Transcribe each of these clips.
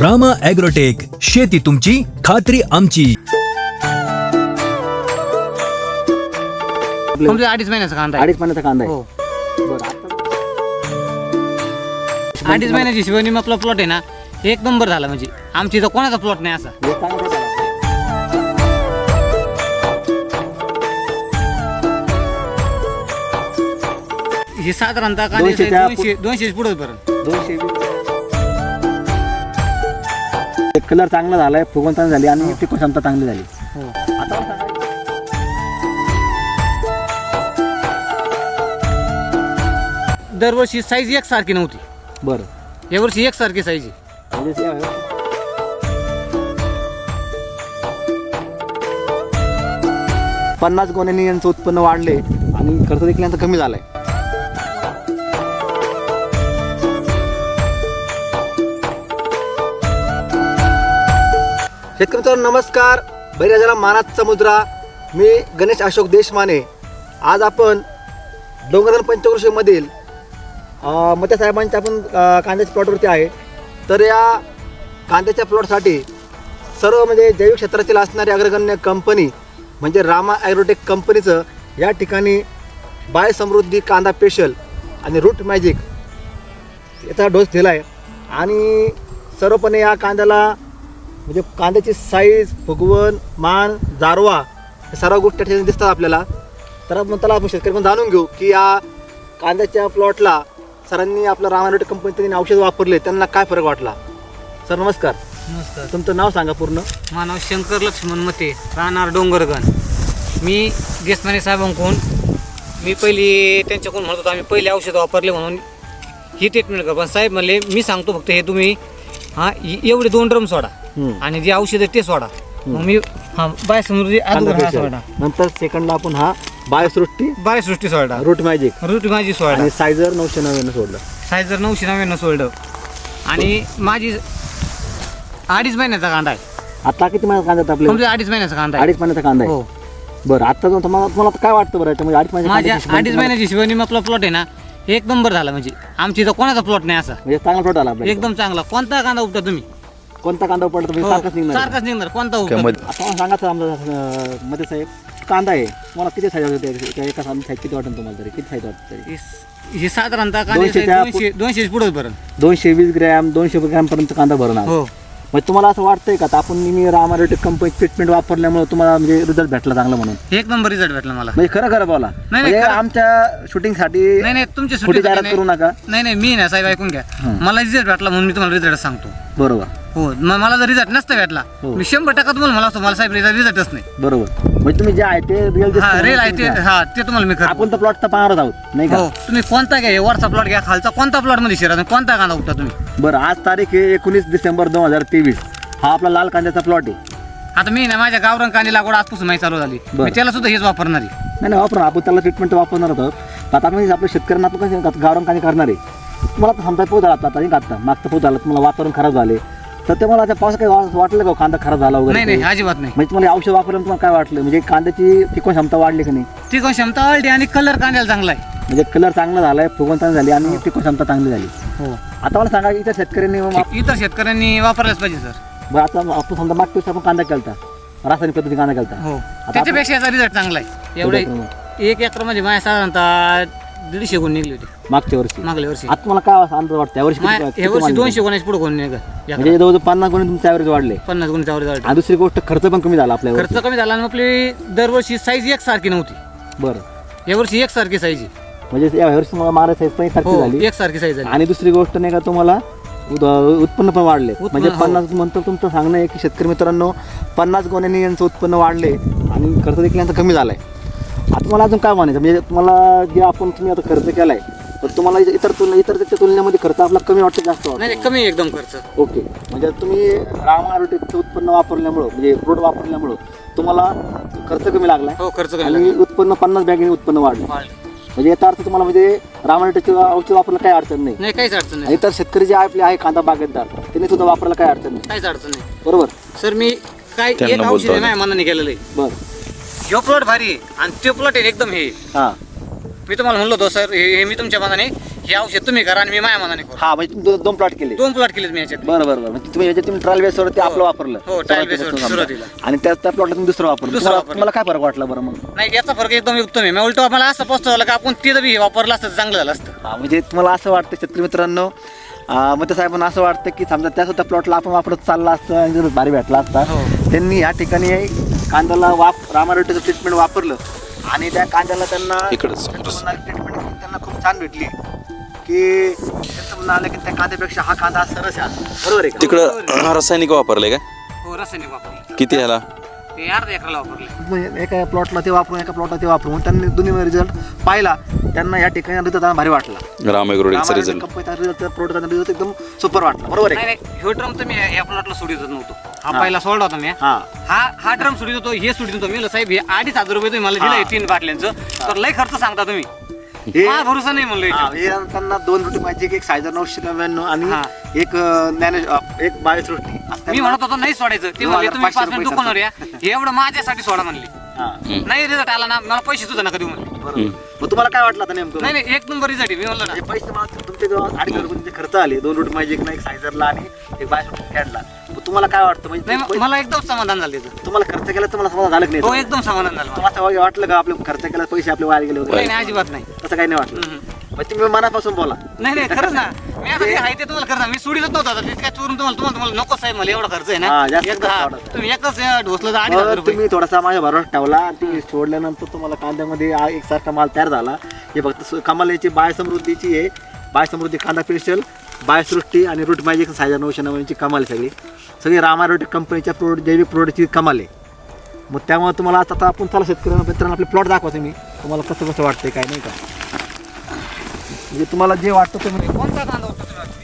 Rama agrotech शेती तुमची खात्री आमची. तुमचे अडीच महिन्याचा कांदा आहे. अडीच महिन्याचा कांदा आहे. हो. बरं आता अडीच महिन्याची शिवणी आपला प्लॉट आहे ना एक नंबर झाला म्हणजे. आमची इथं कोणाचा प्लॉट नाही असा. हे. हे साधारणतः दोनशेच्या दोनशे दोनशे पुढे पर्यंत दोनशे कलर चांगला झालाय फुगवण चांगली झाली आणि टिकून क्षमता चांगली झाली. आता दरवर्षी साईज एकसारखी नव्हती. बरं. यावर्षी एकसारखी साईज आहे. म्हणजे ते- पन्नास गोण्यांनी यांचं उत्पन्न वाढले आणि खर्च देखील यांचा कमी झालाय. शेतकरी मित्रांनो नमस्कार बहिराजाला मानात मुद्रा. मी गणेश अशोक देशमाने. आज आपण डोंगरधन पंचकृषीमधील अ, साहेबांच्या आपण कांद्याच्या प्लॉटवरती आहे. तर या कांद्याच्या प्लॉटसाठी सर्व म्हणजे जैविक क्षेत्रातील असणारी अग्रगण्य कंपनी म्हणजे रामा ॲग्रोटेक कंपनीचं या ठिकाणी बाय समृद्धी कांदा स्पेशल आणि रूट मॅजिक याचा डोस दिला आहे आणि सर्वपणे या कांद्याला म्हणजे कांद्याची साईज फुगवण मान जारवा हे सर्व गोष्टी ठिकाणी दिसतात आपल्याला. तर आपण त्याला आपण शेतकरी पण जाणून घेऊ की या कांद्याच्या प्लॉटला सरांनी आपलं रामारोटे कंपनीने औषध वापरले त्यांना काय फरक वाटला? सर नमस्कार. नमस्कार. तुमचं नाव सांगा पूर्ण. माझं नाव शंकर लक्ष्मण मते राहणार डोंगरगण. मी देशमाने साहेबांकडून मी पहिली त्यांच्याकडून म्हणत होतो आम्ही पहिले औषध वापरले म्हणून. ही ट्रीटमेंट कर. पण साहेब म्हणले मी सांगतो फक्त हे तुम्ही हां एवढे दोन ड्रम सोडा. आणि जे औषध आहे ते सोडा. मग मी हां बाय समृद्धी कांदा अगोदर हा facial. सोडा. नंतर सेकंडला आपण हा बायोसृष्टी बाय सृष्टी सोडा. रूट मॅजिक रुटी माझी सोडा. आणि सायझर नऊशे नव्याण्णव सोडलं. साईजर नऊशे नव्याण्णव सोडलं. आणि माझी अडीच महिन्याचा कांदा आहे. आता किती महिन्यात कांदा आहेत आपले? तुमचे अडीच महिन्याचा कांदा आहे. अडीच महिन्याचा कांदा आहे. हो. बरं आता जो तुम्हाला तुम्हाला काय वाटतं बरं? याच्यामध्ये अडीच महिन्याच्या माझ्या कांद्याची अडीच महिन्याची शिवणी आपला प्लॉट आहे ना एक नंबर झाला म्हणजे. आमची इथं कोणाचा प्लॉट नाही असा. म्हणजे चांगला प्लॉट आला आपल्याला एकदम चांगला. कोणता कांदा उपटा तुम्ही? कोणता कांदा पडतो तुम्ही हो, सारखाच निघणार सारखाच निघणार कोणता आता मला सांगा सर आमचा मध्ये साहेब कांदा आहे. तुम्हाला किती साईज होते? त्या एका साईज किती वाटेल तुम्हाला तरी? किती साईज वाटतं तरी? हे- हे साधारणतः कांदा दोनशेच्या दोनशे दोनशे पुढे पर्यंत दोनशे वीस ग्रॅम दोनशे ग्रॅम पर्यंत कांदा भरणार. हो. मग तुम्हाला असं वाटतंय का? आता आपण नेहमी रामारोटे कंपनी ट्रीटमेंट वापरल्यामुळे तुम्हाला म्हणजे रिझल्ट भेटला चांगला म्हणून. एक नंबर रिझल्ट भेटला मला. म्हणजे खरं खरं बोला. नाही, म्हणजे खरं. आमच्या शूटिंगसाठी नाही नाही तुमची खोटी सुट्टी जाहिरात करू नका. नाही नाही मी ना साहेब ऐकून घ्या. हं. मला रिझल्ट भेटला म्हणून मी तुम्हाला रिझल्ट सांगतो. बरोबर. हो मग मला जर रिझल्ट नसता भेटला हो. मी शंभर टक्का तुम्हाला मला असतो मला साहेब रिझल्टच नाही. बरोबर. म्हणजे तुम्ही जे आहे ते रिअल हा रेल आहे ते हा ते तुम्हाला मी खरं आपण तर प्लॉटचा पाहणारच आहोत नाही हो का तुम्ही कोणता घ्या हे वरचा प्लॉट घ्या खालचा कोणता प्लॉटमध्ये शिरा तुम्ही कोणता कांदा उपटा तुम्ही? बरं आज तारीख आहे एकोणीस डिसेंबर दोन हजार तेवीस. हा आपला लाल कांद्याचा प्लॉट आहे. आता मी ना माझ्या गावरान कांदी लागवड आजपासून माहिती चालू झाली. बरं. मी त्याला सुद्धा हेच वापरणार आहे. नाही नाही वापरा आपण त्याला ट्रीटमेंट वापरणार आहोत. तर आता आपण आपल्या शेतकऱ्यांना आपण कसं गावरान कांदे करणार आहे. तुम्हाला आता समजा पोत झाला आता आता आता? मागचा पोत झाला तुम्हाला वातावरण खराब झाले. तर ते मला त्या पावसात काही वा- वाटलं का हो कांदा खराब झाला वगैरे नाही नाही काही? अजिबात नाही. म्हणजे तुम्हाला औषध वापरल्यानं तुम्हाला काय वाटलं? म्हणजे कांद्याची टिकवण क्षमता वाढली की नाही? कोण क्षमता वाढली आणि कलर कांद्याला चांगला आहे. म्हणजे कलर चांगला झालाय फुगवण चांगली झाली आणि टिकवण क्षमता चांगली झाली. हो. आता मला सांगा इतर शेतकऱ्यांनी मग- इतर शेतकऱ्यांनी वापरलाच पाहिजे सर. बरं आता आपण समजा मागच्या वर्षी आपण कांदा केलता. रासायनिक पद्धती कांदा केलता. हो. त्याच्यापेक्षा याचा रिझल्ट चांगला आहे. एवढे एक एकरमध्ये माझ्या साधारणतः दीडशे गुण निघले होते. मागच्या वर्षी. मागल्या वर्षी. आता तुम्हाला काय अंदाज वाटतं यावर्षी मा- किती- वर्षी माल दोनशे गुणाचे पुढे गुण निघ म्हणजे जवळजवळ पन्नास गुण तुमचे ॲव्हरेज वाढले. पन्नास गुणाच्या वर आणि दुसरी गोष्ट खर्च पण कमी झाला आपल्यावर खर्च कमी झाला आणि आपली दरवर्षी साईज एकसारखी नव्हती. बरं. यावर्षी एकसारखी साईज. म्हणजे या वर्षी तुम्हाला मारा साईज पण सारखी हो झाली. एकसारखी साईज झाली. आणि दुसरी गोष्ट नाही का तुम्हाला उद- उत्पन्न पण वाढले. उत्पन्न, म्हणजे हो. पन्नास म्हणतो तुमचं सांगणं आहे की शेतकरी मित्रांनो पन्नास गोण्यांनी यांचं उत्पन्न वाढले आणि खर्च देखील यांचा कमी झालाय. आता तुम्हाला अजून काय म्हणायचं? म्हणजे तुम्हाला जे आपण तुम्ही आता खर्च केलाय तर तुम्हाला इतर तुलने इतर त्याच्या तुलनेमध्ये खर्च आपला कमी वाटतो जास्त वाटतो? नाही नाही, कमी आहे एकदम खर्च. ओके. म्हणजे तुम्ही रामारोटेचं उत्पन्न वापरल्यामुळं म्हणजे फ्रूट वापरल्यामुळं तुम्हाला खर्च कमी लागलाय हो खर्च कमी आणि उत्पन्न पन्नास बॅगेने उत्पन्न वाढलं लागला. म्हणजे याचा अर्थ तुम्हाला म्हणजे रामारोटेचं औषध वापरायला काही अडचण नाही. नाही काहीच अडचण आणि नाही इतर शेतकरी जे आपले आहे कांदा बागेतदार त्यांनी सुद्धा वापरायला काही अडचण नाही. काहीच अडचण नाही. बरोबर? सर मी काय एक औषध आहे माझ्या मनाने केलेलं आहे. बरं. ह्यो प्लॉट भारी आहे आणि तो प्लॉट आहे एकदम हे. हां. मी तुम्हाला म्हणलो होतो सर हे हे मी तुमच्या मनाने हे औषध तुम्ही करा आणि मी माझ्या मनाने करू. हा म्हणजे तुम्ही दो- दोन प्लॉट केले. दोन प्लॉट केलेत मी याच्यात. बरं बरं बरं. म्हणजे तुम्ही याच्यात तुम्ही ट्रायल बेसवरती आपलं वापरलं. हो, trial base वरती समजा. सुरुवातीला. आणि त्या त्या प्लॉटला तुम्ही दुसरं वापरलं. दुसरं तुम्हाला वापरलं. तुम्हाला काय फरक वाटला बरं मग? नाही याचा फरक एकदम उत्तम आहे. मी उलट मला असं पोचवलं का आपण तिथं बी हे वापरलं असतं तर चांगलं झालं असतं. हा म्हणजे तुम्हाला असं वाटतं शेतकरी मित्रांनो मग साहेबांना असं वाटतं की समजा त्या सुद्धा प्लॉटला आपण वापरत चालला असतं आणि जर भारी भेटला असता हो. त्यांनी या ठिकाणी कांद्याला वाप रामारोटीचं ट्रीटमेंट वापरलं आणि त्या कांद्याला त्यांना इकडंच, ट्रीटमेंट त्यांना खूप छान भेटली. की त्यांचं म्हणणं आलं की त्या कांद्यापेक्षा हा कांदा सरस आहे. आता. बरोबर आहे का? तिकडं रासायनिक वापरले का? हो रासायनिक वापरलं. किती ह्याला? ते अर्धा एकराला वापरले. म्हणजे एका प्लॉटला ते वापरून एका प्लॉटला ते वापरून. त्यांनी दोन्ही रिझल्ट पाहिला. त्यांना या ठिकाणी रिझल्ट भारी वाटला. राम रिझल्ट कंपनीचा रिझल्ट प्रोडक्टचा रिझल्ट एकदम सुपर वाटला. बरोबर आहे नाही? नाही ह्यो ड्रम तर मी या- या प्लॉटला सोडित नव्हतो. हा पहिला सोडला होता मी. हा. हा हा ड्रम सोडित होतो हे सोडित होतो. मी म्हणलं, साहेब हे अडीच हजार रुपये तुम्ही मला दिले हा. तीन बाटल्यांचं. तर लय खर्च सांगता तुम्ही. हे- भरोसा नाही म्हणलं हा, याच्यावर. हे त्यांना दोन रुटी पाहिजे एक सायझर नऊशे नव्याण्णव आणि हा. एक अं, ज्ञाने अं, एक बावीस रुटी. असं मी म्हणत होतो नाही सोडायचं. ते दोन म्हणले हजार तुम्ही पाचशे पाच मिनिट रुपये दुकानावर या. हे एवढं माझ्यासाठी सोडा म्हणले. हा, नाही रिझल्ट आला ना मला पैसे सुद्धा नका देऊ म्हणले. बरोबर. मग तुम्हाला काय वाटलं आता नेमकं? नाही नाही एक नंबर रिझल्ट मी म्हणलं ना. हे पैसे मला तुमचे जो अडीच हजार रुपये खर्च आले. दोन रुटी पाहिजे एक ना एक सायझरला आणि एक बावीस रुटी कॅडला तुम्हाला काय वाटतं? म्हणजे नाही ते म- मला एकदम समाधान झालं त्याचं. तुम्हाला खर्च केला तुम्हाला समाधान झालं की हो नाही एकदम समाधान झालं मला. तुम्हाला असं वाटलं का आपले खर्च केला पैसे आपले वाया गेले नाही वगैरे? नाही अजिबात नाही. तसं काही नाही वाटलं. हम्म. तुम्ही मनापासून बोला. नाही नाही खरंच ना. मी आता जे आहे ते तुम्हाला खरं मी सोडीतच नव्हता आता. ते काय चोरून तुम्हाला तुम्हाला तुम्हाला नको साहेब मला एवढा खर्च आहे हा, ना जास्त एकदा खर्च वाढत. तुम्ही एकच अं, ढोसलं तर अडीच हजार मग रुपये. तुम्ही थोडासा माझ्या भरोसा ठेवला. आणि तुम्ही सोडल्यानंतर तुम्हाला कांद्यामध्ये आ- एकसारखा माल तयार झाला. हे फक्त सु- कमाल याची बाय समृद्धीची आहे. बाय समृद्धी कांदा स्पेशल बायसृष्टी आणि रूट मॅजिक सायझर नऊशे नव्याण्णवची कमाल सगळी. सगळी रामारोटी कंपनीच्या प्रोडक्ट जैविक प्रोडक्टची कमाल आहे. मग त्यामुळे तुम्हाला आता आता आपण चला शेतकऱ्यांना मित्रांनो आपले प्लॉट दाखवा तुम्ही तुम्हाला कसं कसं वाटतंय काय नाही का? म्हणजे तुम्हाला जे वाटतं तुम्ही कोणता कांदा?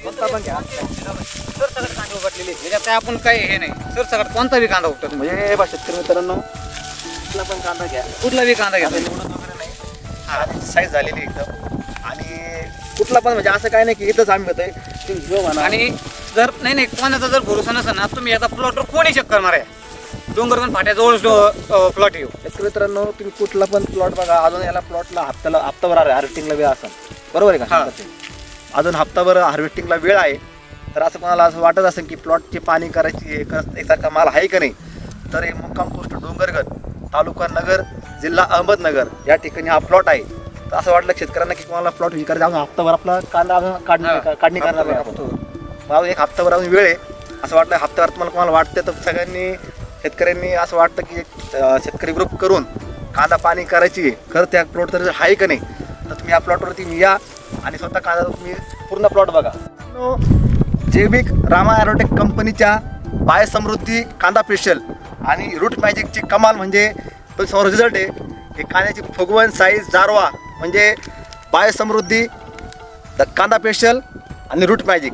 कोणता पण घ्या. सरसकट कांदे उघडलेले याच्यात काय आपण काही हे नाही. सरसकट कोणता बी कांदा तुम्ही म्हणजे हे बा शेतकरी मित्रांनो कुठला पण कांदा घ्या. कुठला बी कांदा घ्या. निवडून वगैरे नाही. हा साईज झालेली एकदम. आणि कुठला पण म्हणजे असं काय नाही की इथंच आम्ही होतोय. तुम्ही जो म्हणा. आणि जर नाही नाही कोणाचा जर भरोसा नसेल ना तुम्ही आता प्लॉटवर कोणी चेक करणार आहे? डोंगरगण फाट्याजवळ प्लॉट येऊ शेतकरी मित्रांनो तुम्ही कुठला पण प्लॉट बघा अजून याला प्लॉटला हप्त्याला हप्ताभर आहे हार्वेस्टिंगला वेळ असेल. बरोबर आहे हा. का अजून हप्ताभर हार्वेस्टिंगला वेळ आहे. तर असं कोणाला असं वाटत असेल की प्लॉटची पाणी करायची एकसारखा माल आहे का नाही? तर हे मुक्काम पोस्ट डोंगरगड तालुका नगर जिल्हा अहमदनगर या ठिकाणी हा प्लॉट आहे. तर असं वाटलं शेतकऱ्यांना की कोणाला प्लॉट विकायचा अजून हप्ताभर आपला कांदा अजून काढणी. काढणी करणार अजून एक हप्ताभर अजून वेळ आहे. असं वाटलं हप्त्यावर तुम्हाला कोणाला वाटतं तर सगळ्यांनी शेतकऱ्यांनी असं वाटतं की एक शेतकरी ग्रुप करून कांदा पाणी करायची आहे. खरं त्या प्लॉट तर आहे का नाही? तर तुम्ही या प्लॉटवरती मी या आणि स्वतः कांदा तुम्ही पूर्ण प्लॉट बघा. जैविक रामा ॲरोटेक कंपनीच्या बायसमृद्धी कांदा स्पेशल आणि रूट मॅजिकची कमाल म्हणजे तो समोर रिझल्ट आहे. हे कांद्याची फुगवण साईज जारवा. म्हणजे पाय समृद्धी द- कांदा स्पेशल आणि रूट मॅजिक.